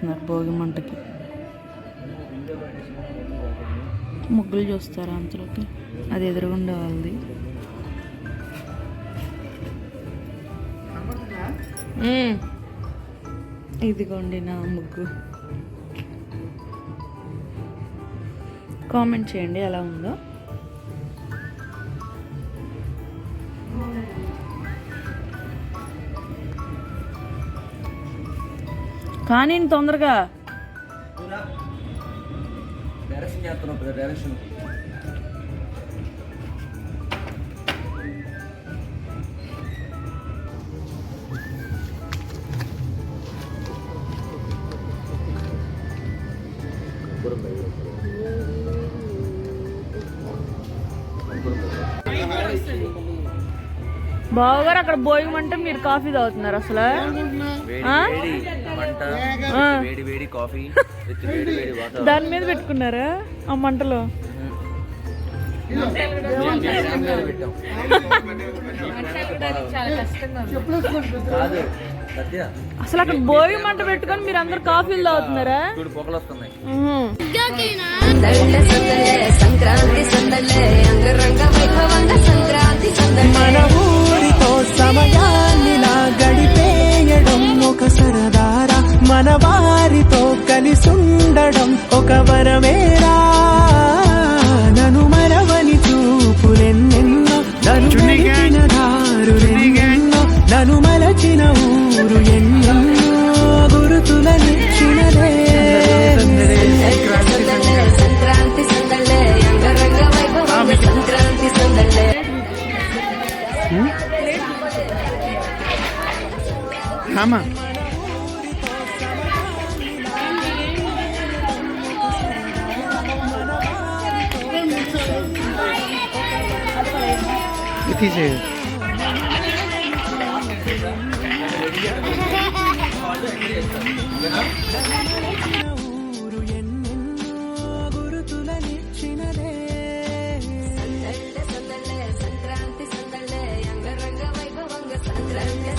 చేస్తున్నారు భోగి మంటకి. ముగ్గులు చూస్తారా అంతలోకి? అది ఎదురుగుండే వాళ్ళది. ఇదిగోండి నా ముగ్గు. కామెంట్ చేయండి ఎలా ఉందో. కానీ తొందరగా డైరెక్షన్ చేస్తున్నాం డైరెక్షన్ బావగారు అక్కడ భోగి మంట మీరు కాఫీ తాగుతున్నారు అసలు? దాని మీద పెట్టుకున్నారా ఆ మంటలో? అసలు అక్కడ భోగి మంట పెట్టుకొని మీరు అందరు కాఫీలు తాగుతున్నారా? సంక్రాంతి సందలే అంగరంగ వైభవంగ సంక్రాంతి సందలే. ఒక వరమేరా నను మరవని చూపులెన్నెన్నో నన్ను నడిపిన దారులెన్నెన్నో నన్ను మలచిన ఊరు ఎన్నెన్నో గురుతులనిచ్చినదే. సందలే తీసేది సంక్రాంతి సందలే అంగరంగ వైభవంగ సంక్రాంతి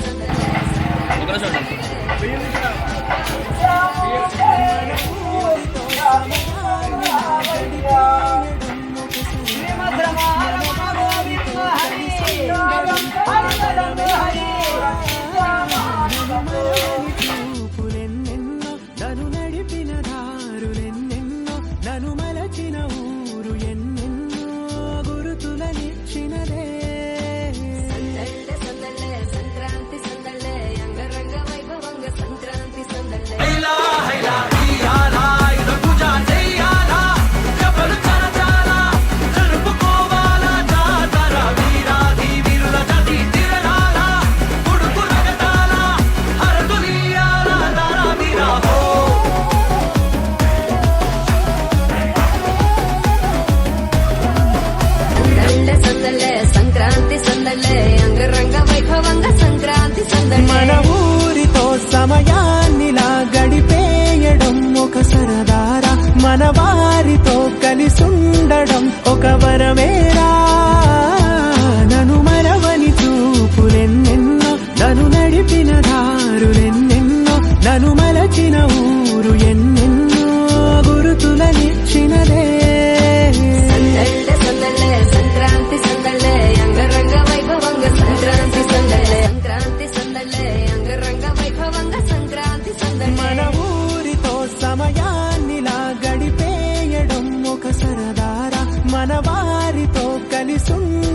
కలిసుండడం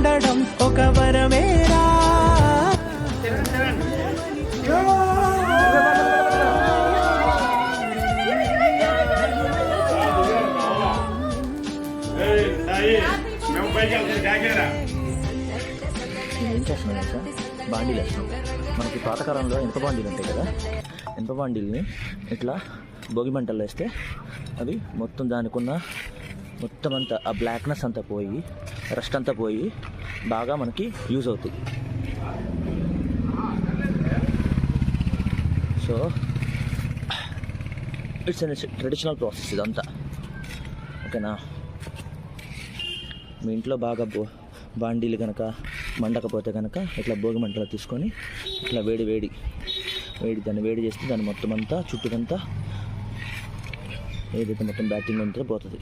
ఉండడం ఒక వరమేరా. ఏం చేస్తున్నాను సార్ బాండీలు వేస్తున్నాం మనకి పాతకాలంలో ఇనుప బాండీలు ఉంటాయి కదా? ఇనుప బాండీల్ని ఇట్లా భోగి మంటల్లో వేస్తే అవి మొత్తం దానికి ఉన్న మొత్తం అంతా ఆ బ్లాక్నెస్ అంతా పోయి రస్ట్ అంతా పోయి బాగా మనకి యూజ్ అవుతుంది so it's an traditional process ఇదంతా. ఓకేనా? మీ ఇంట్లో బాగా బో బాండీలు కనుక మండకపోతే కనుక ఇట్లా భోగి మంటలో తీసుకొని ఇట్లా వేడి వేడి వేడి దాన్ని వేడి చేస్తే దాన్ని మొత్తం అంతా చుట్టుకంతా ఏదైతే మొత్తం బ్యాటింగ్ ఉంటుందో పోతుంది.